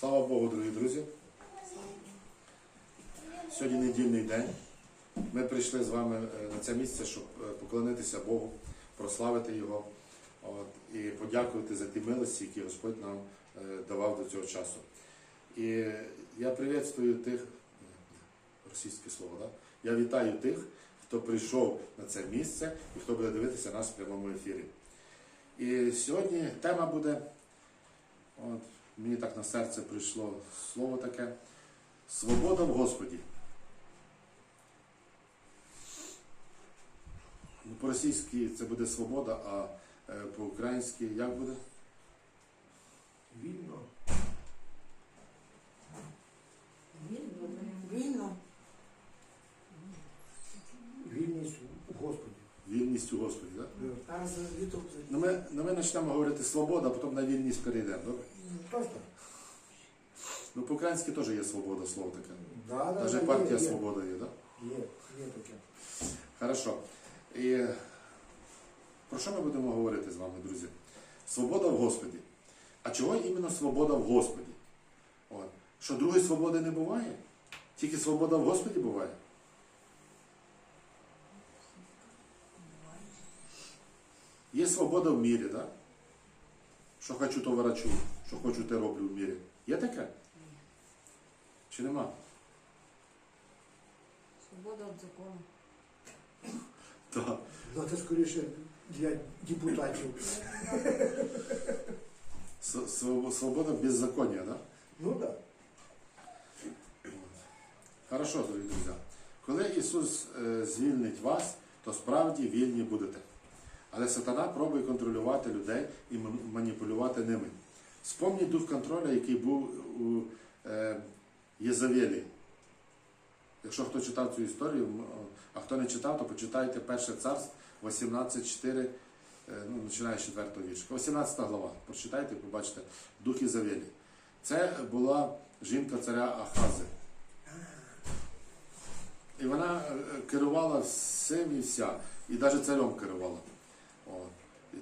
Слава Богу, дорогі друзі. Сьогодні недільний день. Ми прийшли з вами е, на це місце, щоб е, поклонитися Богу, прославити Його от, і подякувати за ті милості, які Господь нам е, давав до цього часу. І я привітствую тих, російське слово, да? я вітаю тих, хто прийшов на це місце і хто буде дивитися нас в прямому ефірі. І сьогодні тема буде. От, мені так на серце прийшло слово таке. Свобода в Господі. Ну, По-російськи це буде свобода, а е, по-українськи як буде? Вільно. Вільно. Вільність у Господі. Вільність у Господі. Так? А з Ютуб. Ну, ми, ну, ми почнемо говорити свобода, а потім на вільність перейдемо. Добре? Ну, по-українськи теж є свобода, слово таке. Да, да, Навіть да, партія є, є. Свобода є, так? Є, є таке. Хорошо. І про що ми будемо говорити з вами, друзі? Свобода в Господі. А чого іменно свобода в Господі? От. Що другої свободи не буває? Тільки свобода в Господі буває. Є свобода в мірі, так? Що хочу, то ворочу, що хочу, те роблю в мірі. Є таке? Чи нема? Свобода від закону. Так. Ну, це скоріше для депутатів. С- Свобода беззаконня, так? Ну так. Хорошо, дорогі друзі. Коли Ісус е, звільнить вас, то справді вільні будете. Але сатана пробує контролювати людей і м- маніпулювати ними. Спомніть дух контролю, який був у е, Єзавелі. Якщо хто читав цю історію, а хто не читав, то почитайте перше царство 18.4, е, ну, починає з 4 віршка. 18 глава. Прочитайте і побачите дух Єзавелі. Це була жінка царя Ахази. І вона е, керувала всім і вся, і навіть царем керувала.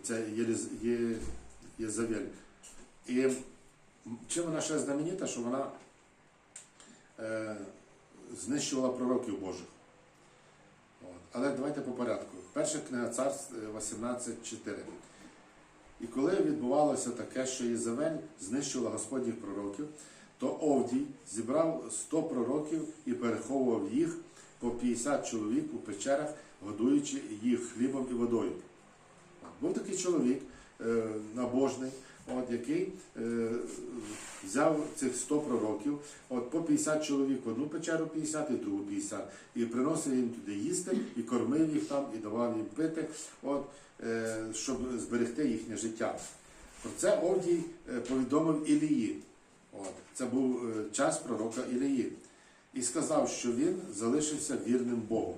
Це Єзавель. І чим вона ще знаменита, що вона е, знищувала пророків Божих. Але давайте по порядку. Перша книга царств е, 18.4. І коли відбувалося таке, що Єзавель знищувала Господніх пророків, то Овдій зібрав 100 пророків і переховував їх по 50 чоловік у печерах, годуючи їх хлібом і водою. Був такий чоловік е, набожний, от, який е, взяв цих 100 пророків, от, по 50 чоловік в одну печеру 50 і другу 50, і приносив їм туди їсти, і кормив їх там, і давав їм пити, от, е, щоб зберегти їхнє життя. Про це Овдій е, повідомив Ілії. От, це був е, час пророка Ілії. І сказав, що він залишився вірним Богу.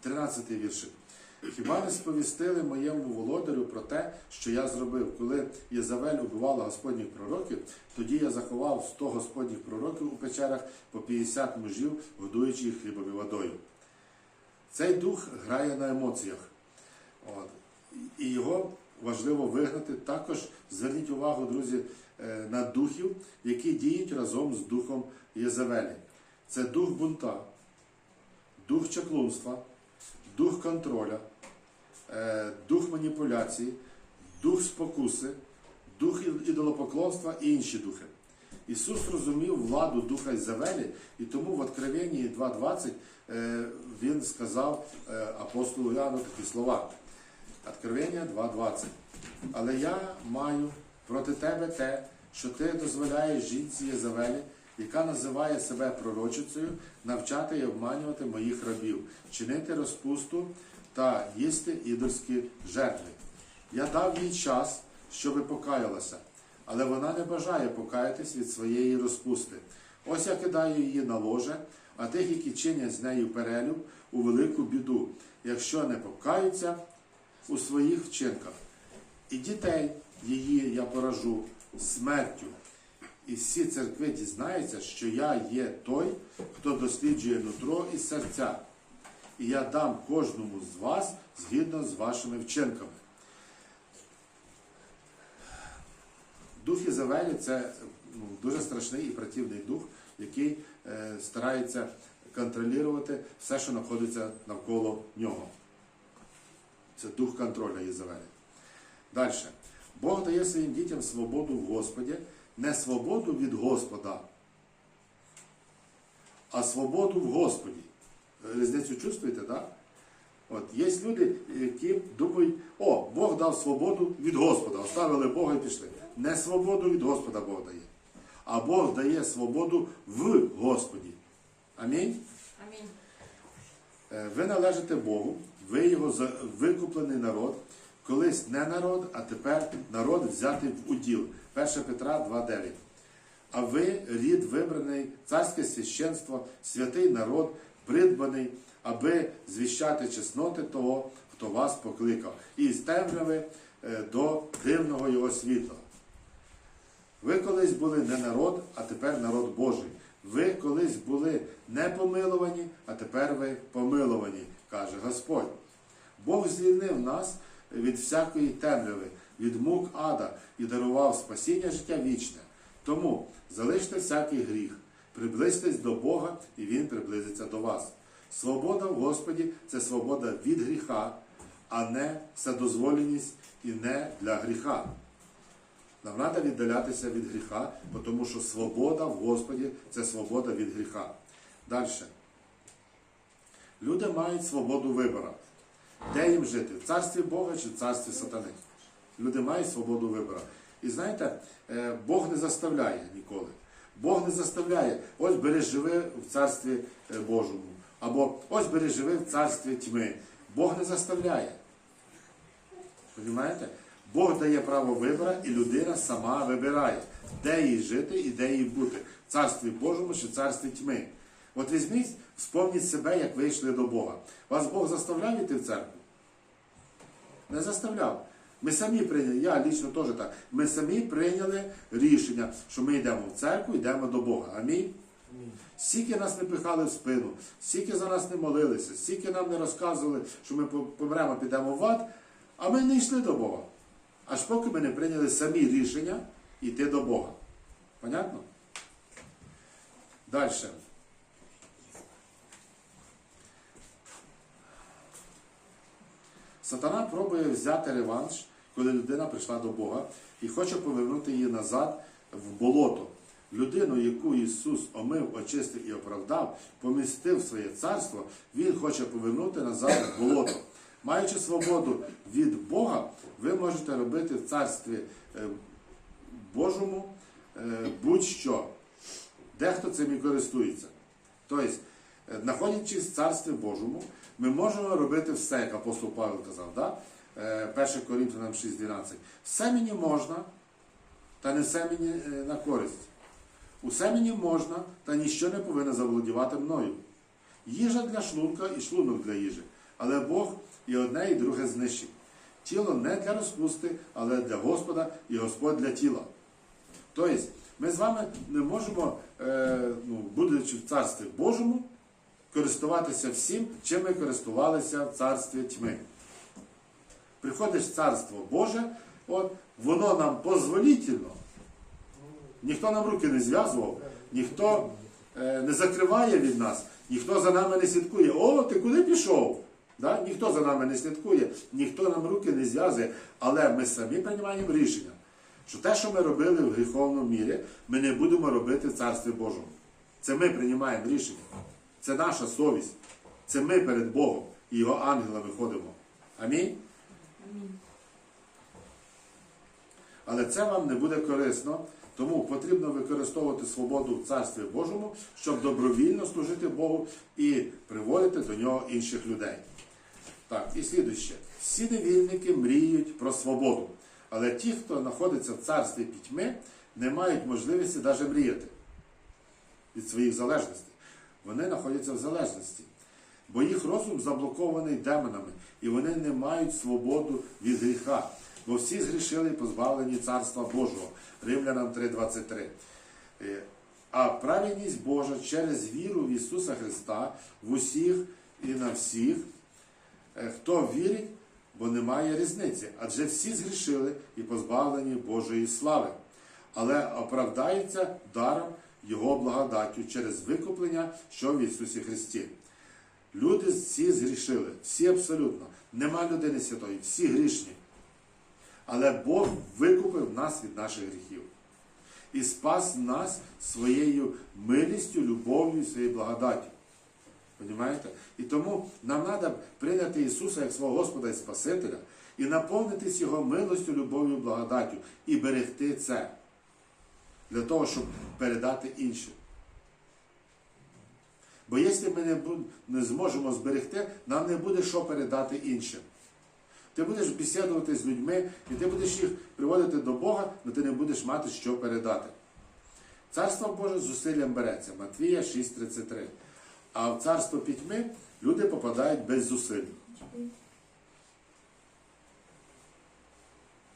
13 віршик. Хіба не сповістили моєму володарю про те, що я зробив? Коли Єзавель убивала Господніх пророків, тоді я заховав 100 Господніх пророків у печерах по 50 мужів, годуючи їх хлібом і водою. Цей дух грає на емоціях. От. І його важливо вигнати. Також зверніть увагу, друзі, е, на духів, які діють разом з духом Єзавелі. Це дух бунта, дух чаклунства, дух контроля, е, дух маніпуляції, дух спокуси, дух ідолопоклонства і інші духи. Ісус розумів владу духа Ізавелі, і тому в Откровенні 2.20 е, Він сказав е, апостолу Іоанну такі слова. Откровення 2.20. Але я маю проти тебе те, що ти дозволяєш жінці Єзавелі, яка називає себе пророчицею, навчати і обманювати моїх рабів, чинити розпусту та їсти ідольські жертви. Я дав їй час, щоби покаялася, але вона не бажає покаятись від своєї розпусти. Ось я кидаю її на ложе, а тих, які чинять з нею перелюб, у велику біду, якщо не покаються у своїх вчинках. І дітей її я поражу смертю. І всі церкви дізнаються, що я є той, хто досліджує нутро і серця. І я дам кожному з вас згідно з вашими вчинками. Дух Ізавелі це ну, дуже страшний і противний дух, який е, старається контролювати все, що знаходиться навколо нього. Це дух контролю Єзавелі. Далі. Бог дає своїм дітям свободу в Господі, не свободу від Господа, а свободу в Господі. Різницю чувствуєте, так? От, є люди, які думають, о, Бог дав свободу від Господа, оставили Бога і пішли. Не свободу від Господа Бог дає, а Бог дає свободу в Господі. Амінь. Амінь. Е, Ви належите Богу, ви його викуплений народ, колись не народ, а тепер народ взятий в уділ. 1 Петра 2,9. А ви рід вибраний, царське священство, святий народ, придбаний, аби звіщати чесноти того, хто вас покликав, і з темряви е, до дивного його світла. Ви колись були не народ, а тепер народ Божий. Ви колись були не помиловані, а тепер ви помиловані, каже Господь. Бог звільнив нас від всякої темряви, від мук ада і дарував спасіння життя вічне. Тому залиште всякий гріх, приблизьтесь до Бога, і Він приблизиться до вас. Свобода в Господі це свобода від гріха, а не вседозволеність і не для гріха. Нам треба віддалятися від гріха, тому що свобода в Господі це свобода від гріха. Далі. Люди мають свободу вибору. Де їм жити? В царстві Бога чи в царстві сатани? Люди мають свободу вибору. І знаєте, е, Бог не заставляє ніколи. Бог не заставляє, ось бери живи в царстві е, Божому. Або ось бери живи в царстві тьми. Бог не заставляє. Понімаєте? Бог дає право вибору, і людина сама вибирає, де їй жити і де їй бути. В царстві Божому чи царстві тьми. От візьміть, вспомніть себе, як ви йшли до Бога. Вас Бог заставляв йти в церкву? Не заставляв. Ми самі прийняли, я лічно теж так. Ми самі прийняли рішення, що ми йдемо в церкву, йдемо до Бога. Амінь. Стільки нас не пихали в спину, стільки за нас не молилися, стільки нам не розказували, що ми помремо, підемо в ад, а ми не йшли до Бога. Аж поки ми не прийняли самі рішення йти до Бога. Понятно? Далі. Сатана пробує взяти реванш, коли людина прийшла до Бога і хоче повернути її назад в болото. Людину, яку Ісус омив, очистив і оправдав, помістив в своє царство, Він хоче повернути назад в болото. Маючи свободу від Бога, ви можете робити в царстві е, Божому е, будь-що. Дехто цим і користується. Тобто, е, знаходячись в царстві Божому, ми можемо робити все, як апостол Павло казав, да? Е, 1 Коринфянам 6.12. Все мені можна, та не все мені е, на користь. Усе мені можна, та ніщо не повинно заволодівати мною. Їжа для шлунка і шлунок для їжі. Але Бог і одне, і друге знищить. Тіло не для розпусти, але для Господа і Господь для тіла. Тобто, ми з вами не можемо, е, ну, будучи в царстві Божому, користуватися всім, чим ми користувалися в царстві тьми. Приходиш в царство Боже, от, воно нам позволітельно. Ніхто нам руки не зв'язував, ніхто е, не закриває від нас, ніхто за нами не слідкує. О, ти куди пішов? Да? Ніхто за нами не слідкує, ніхто нам руки не зв'язує, але ми самі приймаємо рішення, що те, що ми робили в гріховному мірі, ми не будемо робити в Царстві Божому. Це ми приймаємо рішення. Це наша совість. Це ми перед Богом і його ангелами ходимо. Амінь. Але це вам не буде корисно, тому потрібно використовувати свободу в Царстві Божому, щоб добровільно служити Богу і приводити до нього інших людей. Так, і слідуще. Всі невільники мріють про свободу, але ті, хто знаходиться в царстві пітьми, не мають можливості навіть мріяти від своїх залежностей. Вони знаходяться в залежності, бо їх розум заблокований демонами, і вони не мають свободу від гріха. Бо всі згрішили і позбавлені Царства Божого. Римлянам 3.23. Е, А праведність Божа через віру в Ісуса Христа в усіх і на всіх, е, хто вірить, бо немає різниці, адже всі згрішили і позбавлені Божої слави. але оправдається даром Його благодаттю через викуплення, що в Ісусі Христі. Люди всі згрішили, всі абсолютно. Нема людини святої, всі грішні. Але Бог викупив нас від наших гріхів і спас нас своєю милістю, любов'ю і своєю благодаттю. Понімаєте? І тому нам треба прийняти Ісуса як свого Господа і Спасителя і наповнитись Його милостю, любов'ю, благодаттю і берегти це для того, щоб передати іншим. Бо якщо ми не, бу- не зможемо зберегти, нам не буде що передати іншим. Ти будеш бесідувати з людьми, і ти будеш їх приводити до Бога, але ти не будеш мати що передати. Царство Боже зусиллям береться. Матвія 6,33. А в царство пітьми люди попадають без зусиль.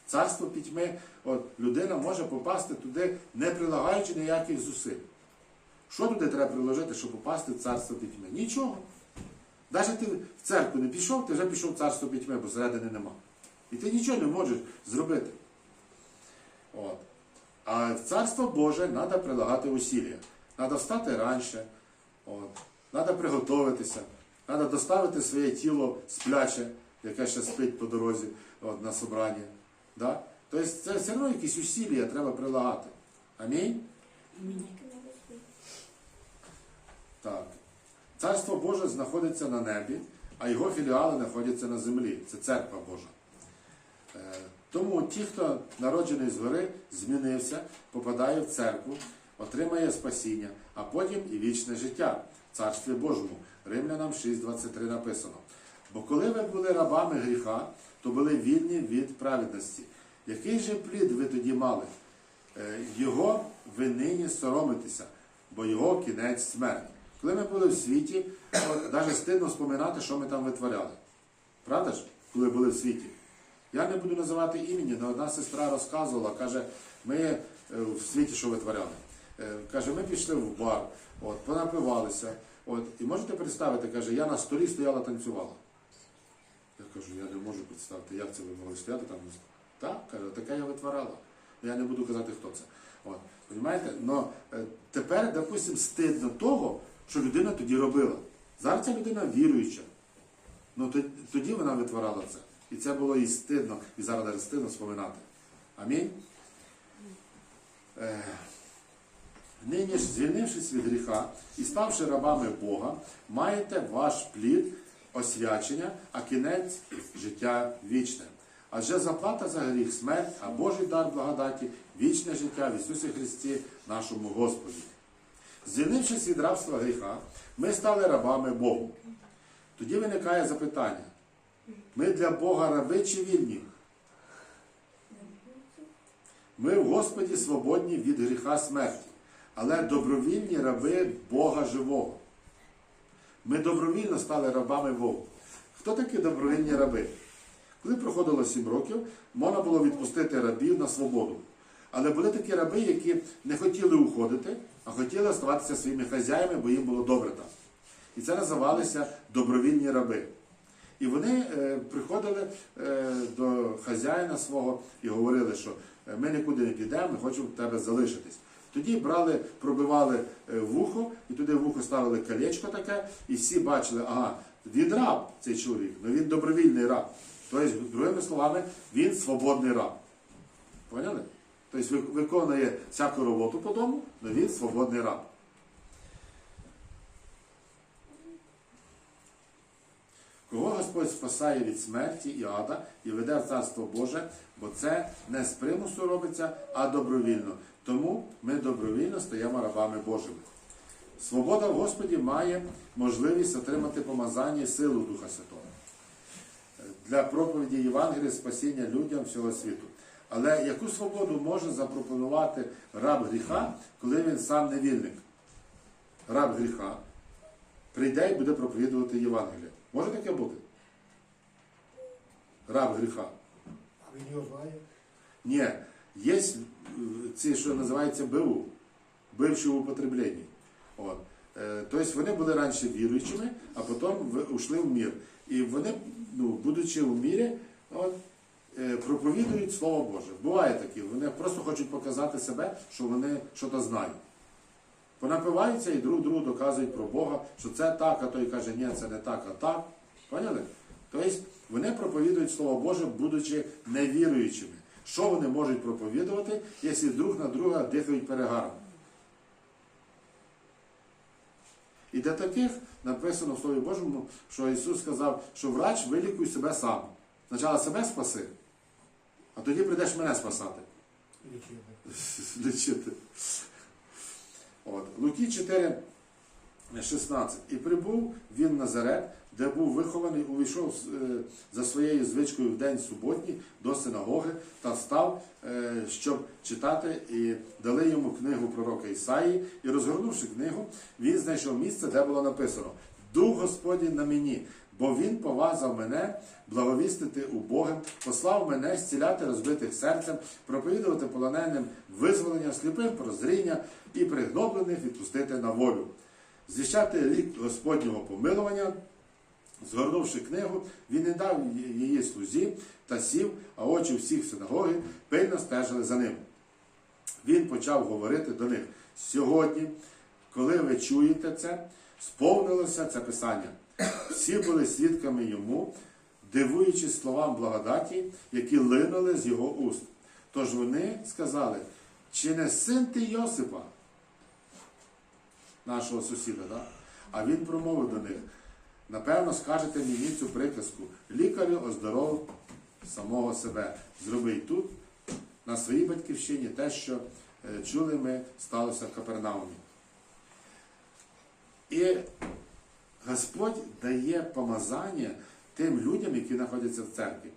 Царство пітьми, от людина може попасти туди, не прилагаючи ніяких зусиль. Що туди треба приложити, щоб попасти в царство пітьми? Нічого. Навіть ти в церкву не пішов, ти вже пішов в царство пітьми, бо середини нема. І ти нічого не можеш зробити. От. А в царство Боже треба прилагати усілля. Треба встати раніше, треба приготуватися, треба доставити своє тіло спляче, яке ще спить по дорозі от, на собрання. Да? Тобто це все одно якісь усілля треба прилагати. Амінь? Так. Царство Боже знаходиться на небі, а його філіали знаходяться на землі. Це церква Божа. Е, Тому ті, хто народжений згори, змінився, попадає в церкву, отримає спасіння, а потім і вічне життя в Царстві Божому. Римлянам 6.23 написано. Бо коли ви були рабами гріха, то були вільні від праведності. Який же плід ви тоді мали? Е, Його ви нині соромитеся, бо його кінець смерть. Коли ми були в світі, навіть стидно споминати, що ми там витворяли. Правда ж, коли були в світі? Я не буду називати імені, але одна сестра розказувала, каже, ми е, в світі що витворяли. Е, Каже, ми пішли в бар, от, понапивалися. От, і можете представити, каже, я на столі стояла танцювала. Я кажу, я не можу представити, як це ви могли стояти там. Так, каже, таке я витворяла. Я не буду казати, хто це. От, Понимаєте? Но е, тепер, допустимо, стидно того, що людина тоді робила. Зараз ця людина віруюча. Ну тоді вона витворяла це. І це було і стидно, і зараз навіть стидно споминати. Амінь. Е, Нині ж, звільнившись від гріха і ставши рабами Бога, маєте ваш плід освячення, а кінець життя вічне. Адже заплата за гріх смерть, а Божий дар благодаті вічне життя в Ісусі Христі, нашому Господі. Звільнившись від рабства гріха, ми стали рабами Богу. Тоді виникає запитання: ми для Бога раби чи вільні? Ми в Господі свободні від гріха смерті, але добровільні раби Бога живого. Ми добровільно стали рабами Богу. Хто такі добровільні раби? Коли проходило 7 років, можна було відпустити рабів на свободу. Але були такі раби, які не хотіли уходити, а хотіли оставатися своїми хазяями, бо їм було добре там. І це називалися добровільні раби. І вони е, приходили е, до хазяїна свого і говорили, що е, ми нікуди не підемо, ми хочемо в тебе залишитись. Тоді брали, пробивали вухо, і туди в вухо ставили колечко таке, і всі бачили, ага, він раб цей чоловік, але він добровільний раб. Тобто, другими словами, він свободний раб. Поняли? Тобто виконує всяку роботу по дому, але він свободний раб. Кого Господь спасає від смерті і ада і веде в Царство Боже, бо це не з примусу робиться, а добровільно. Тому ми добровільно стаємо рабами Божими. Свобода в Господі має можливість отримати помазання і силу Духа Святого для проповіді Євангелія, спасіння людям всього світу. Але яку свободу може запропонувати раб гріха, коли він сам невільник? Раб гріха прийде і буде проповідувати Євангеліє. Може таке бути? Раб гріха. А він його знає? Ні, є е, ці, що називається БУ, бивші в употребленні. От. Е, Тобто вони були раніше віруючими, а потім ушли в мір. І вони, ну, будучи в мірі, от, проповідують Слово Боже. Буває такі, вони просто хочуть показати себе, що вони щось знають. Понапиваються і друг другу доказують про Бога, що це так, а той каже, ні, це не так, а так. Поняли? Тобто вони проповідують Слово Боже, будучи невіруючими. Що вони можуть проповідувати, якщо друг на друга дихають перегаром? І для таких написано в Слові Божому, що Ісус сказав, що врач вилікуй себе сам. Спочатку себе спаси, а тоді прийдеш мене спасати. Лічити. лічити. От. Луки 4, 16. І прибув він Назарет, де був вихований, увійшов е, за своєю звичкою в день суботній до синагоги та встав, е, щоб читати, і дали йому книгу пророка Ісаї. І розгорнувши книгу, він знайшов місце, де було написано: Дух Господній на мені, бо він повазав мене благовістити убогим, послав мене зціляти розбитих серцем, проповідувати полоненим визволення, сліпим прозріння і пригноблених відпустити на волю, звіщати рік Господнього помилування. Згорнувши книгу, він не дав її слузі та сів, а очі всіх синагоги пильно стежили за ним. Він почав говорити до них: сьогодні, коли ви чуєте це, сповнилося це писання. Всі були свідками йому, дивуючись словам благодаті, які линули з його уст. Тож вони сказали: чи не син ти Йосипа, нашого сусіда? Да? А він промовив до них: напевно, скажете мені цю приказку: лікарю оздоров самого себе. Зроби й тут, на своїй батьківщині, те, що е, чули ми, сталося в Капернаумі. І Господь дає помазання тим людям, які знаходяться в церкві.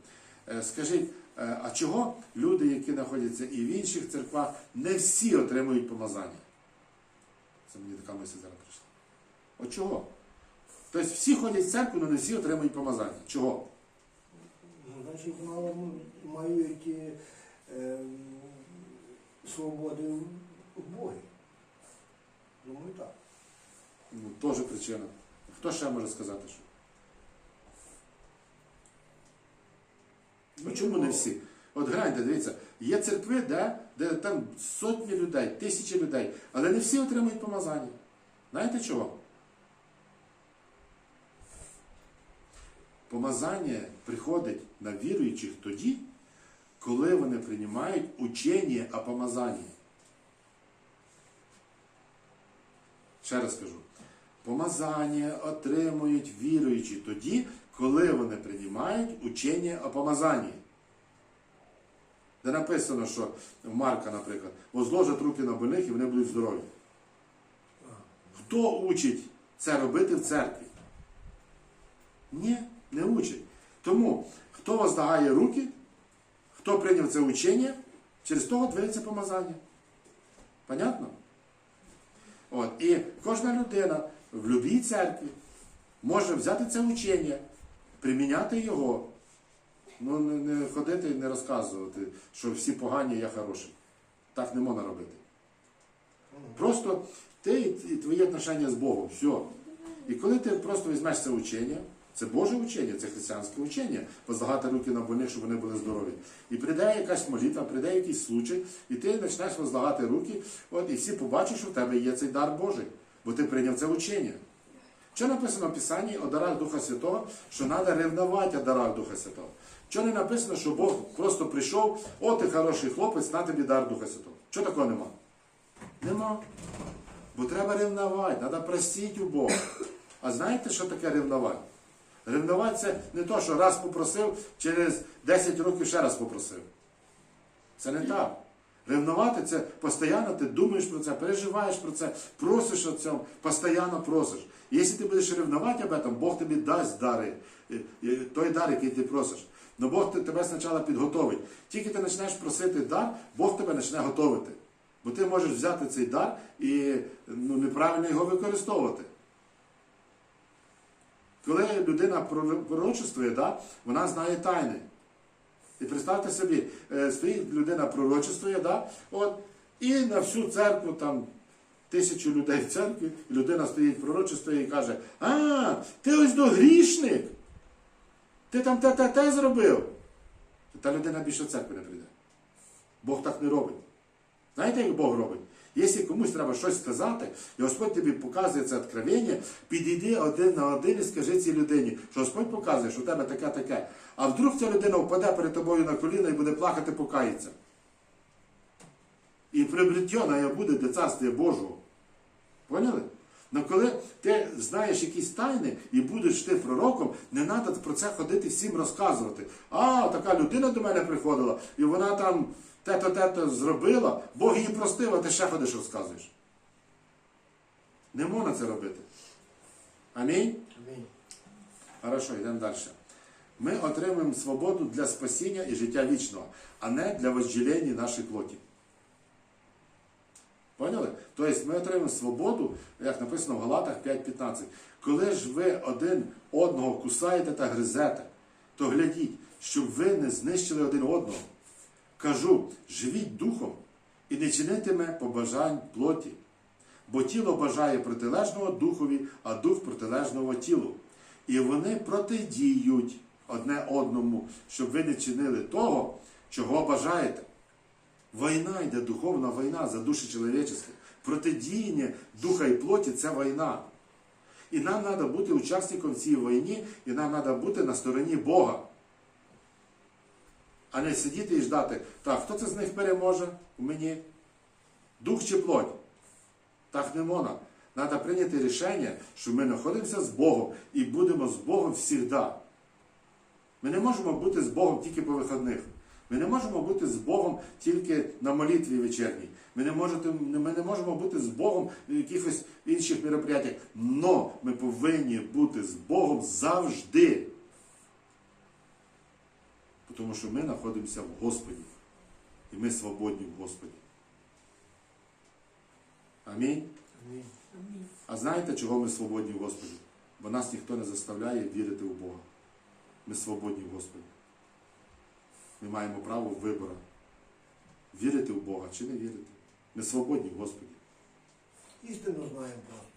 Е, Скажіть, е, а чого люди, які знаходяться і в інших церквах, не всі отримують помазання? Це мені така мисль зараз прийшла. От чого? Тобто всі ходять в церкву, але не всі отримують помазання. Чого? Ну, значить, мало мають е, свободи в Богі. Думаю, так. Ну, теж причина. Хто ще може сказати, що? Ну, чому не всі? От гляньте, дивіться, є церкви, де, де там сотні людей, тисячі людей, але не всі отримують помазання. Знаєте чого? Помазання приходить на віруючих тоді, коли вони приймають учення о помазанні. Ще раз кажу. Помазання отримують віруючі тоді, коли вони приймають учення о помазанні. Де написано, що Марка, наприклад, возложать руки на больних і вони будуть здорові. Хто учить це робити в церкві? Ні, не учить. Тому, хто воздагає руки, хто прийняв це учення, через того двиється помазання. Понятно? От. І кожна людина в будь-якій церкві може взяти це учення, приміняти його. Ну, не, не ходити і не розказувати, що всі погані, я хороший. Так не можна робити. Просто ти і твоє отношення з Богом. Все. І коли ти просто візьмеш це учення, це Боже учення, це християнське учення, возлагати руки на больних, щоб вони були здорові. І прийде якась молитва, прийде якийсь случай, і ти почнеш возлагати руки, от, і всі побачать, що в тебе є цей дар Божий, бо ти прийняв це учення. Що написано в Писанні о дарах Духа Святого, що треба ревнувати о дарах Духа Святого? Що не написано, що Бог просто прийшов, о, ти хороший хлопець, на тобі дар Духа Святого. Чого такого нема? Нема. Бо треба ревнувати, треба простити у Бога. А знаєте, що таке ревнувати? Ревнувати це не то, що раз попросив, через 10 років ще раз попросив. Це не так. Ревнувати це постійно ти думаєш про це, переживаєш про це, просиш о цьому, постійно просиш. Якщо ти будеш ревнувати об этом, Бог тобі дасть дари, той дар, який ти просиш. Но Бог тебе спочатку підготовить. Тільки ти почнеш просити дар, Бог тебе почне готовити. Бо ти можеш взяти цей дар і ну, неправильно його використовувати. Коли людина проро- пророчествує, да, вона знає тайни. І представте собі, е, стоїть людина пророчествує, да, от, і на всю церкву там тисячу людей в церкві, і людина стоїть пророчествує і каже: А, ти ось до грішник. Ти там те те те зробив. та людина більше в церкву не прийде. Бог так не робить. Знаєте, як Бог робить? Якщо комусь треба щось сказати, і Господь тобі показує це откровення, підійди один на один і скажи цій людині, що Господь показує, що у тебе таке таке. А вдруг ця людина впаде перед тобою на коліна і буде плакати, покається. І приобретена буде до царствия Божого. Поняли? Ну коли ти знаєш якісь тайни і будеш ти пророком, не треба про це ходити всім розказувати. А, така людина до мене приходила, і вона там те-то, те-то зробила, Бог її простив, а ти ще ходиш розказуєш. Не можна це робити. Амінь? Амінь. Хорошо, йдемо далі. Ми отримуємо свободу для спасіння і життя вічного, а не для возджілення нашої плоті. Поняли? Тобто ми отримуємо свободу, як написано в Галатах 5.15. Коли ж ви один одного кусаєте та гризете, то глядіть, щоб ви не знищили один одного. Кажу, живіть духом і не чинитиме побажань плоті. Бо тіло бажає протилежного духові, а дух протилежного тілу. І вони протидіють одне одному, щоб ви не чинили того, чого бажаєте. Війна йде, духовна війна за душі чоловічі. Протидіяння духа і плоті це війна. І нам треба бути учасником в цій війні, і нам треба бути на стороні Бога. А не сидіти і ждати, так, хто це з них переможе у мені? Дух чи плоть? Так не можна. Треба прийняти рішення, що ми знаходимося з Богом і будемо з Богом завжди. Ми не можемо бути з Богом тільки по вихідних. Ми не можемо бути з Богом тільки на молитві вечірній. Ми не, можете, ми не можемо бути з Богом в якихось інших мероприятиях. Но ми повинні бути з Богом завжди. Тому що ми знаходимося в Господі. І ми свободні в Господі. Амінь. Амінь. А знаєте, чого ми свободні в Господі? Бо нас ніхто не заставляє вірити в Бога. Ми свободні в Господі. Ми маємо право вибору. Вірити в Бога чи не вірити. Ми свободні в Господі, Істину знаємо просто.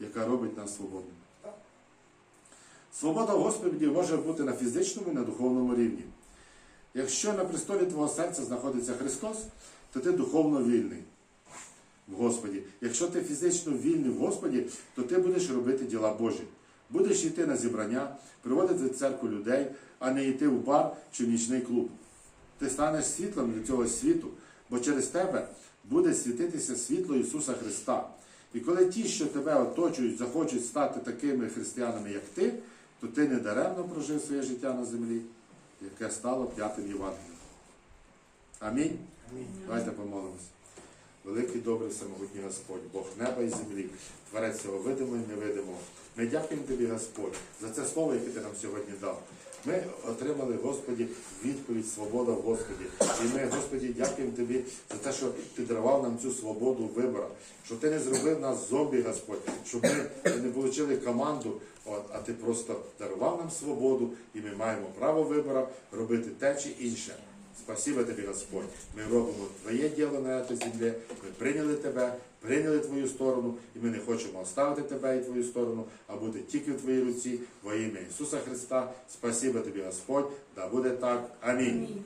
яка робить нас свободними. Свобода Господі може бути на фізичному і на духовному рівні. Якщо на престолі твого серця знаходиться Христос, то ти духовно вільний в Господі. Якщо ти фізично вільний в Господі, то ти будеш робити діла Божі. Будеш йти на зібрання, приводити в церкву людей, а не йти в бар чи в нічний клуб. Ти станеш світлом для цього світу, бо через тебе буде світитися світло Ісуса Христа. І коли ті, що тебе оточують, захочуть стати такими християнами, як ти, то ти не даремно прожив своє життя на землі, яке стало п'ятим Євангелієм. Амінь. Амінь. Давайте помолимося. Великий добрий самогутній Господь, Бог неба і землі, творець цього видимо і невидимого. Ми дякуємо Тобі, Господь, за це слово, яке Ти нам сьогодні дав. Ми отримали, Господі, відповідь Свобода в Господі. І ми, Господі, дякуємо Тобі за те, що Ти дарував нам цю свободу вибору, що Ти не зробив нас зомбі, Господь, щоб ми не отримали команду, от, а Ти просто дарував нам свободу, і ми маємо право вибору робити те чи інше. Спасибо тобі, Господь. Ми робимо Твоє діло на цій землі. Ми прийняли Тебе, прийняли Твою сторону, і ми не хочемо оставити Тебе і Твою сторону, а бути тільки в Твоїй руці, во ім'я Ісуса Христа. Спасибо тобі, Господь. Да буде так. Амінь. Амінь.